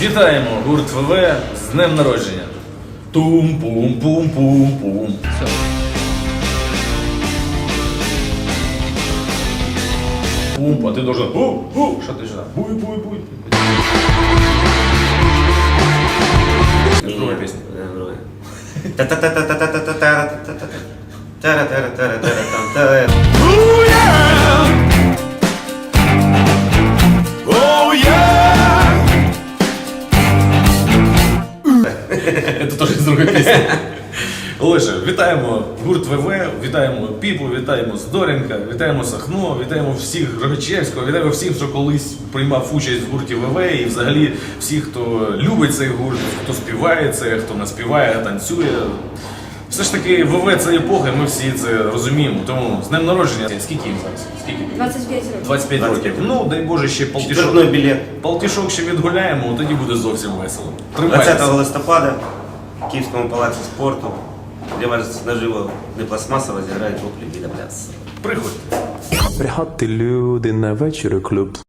Вітаємо гурт ВВ з днем народження. Тум-пум-пум-пум-пум. Пум, а ти должен. У, у, що ти сюди? Буй, буй, буй. Друга пісня. Да, друга. Та-та-та-та-та-та-та-та-та-та-та. Це теж з другої пісні. Олеже, вітаємо гурт ВВ, вітаємо Піпу, вітаємо Здоренка, вітаємо Сахно, вітаємо всіх Рогачевського, вітаємо всіх, хто колись приймав участь в гурті ВВ і взагалі всіх, хто любить цей гурт, хто співає це, хто наспіває, танцює. Все ж таки, ВВ це епоха, ми всі це розуміємо. Тому з днем народження. Скільки їм зараз? Скільки? 25 років. 25 років. Ну, дай Боже, ще полтішок. Четвертной білет. Полтішок ще відгуляємо, тоді буде зовсім весело. Двадцятого Тримайтеся. листопада в Київському палаці спорту, де вас наживо не пластмасово зіграють воплі біля пляс. Приходьте. Приходьте люди на вечір у клуб.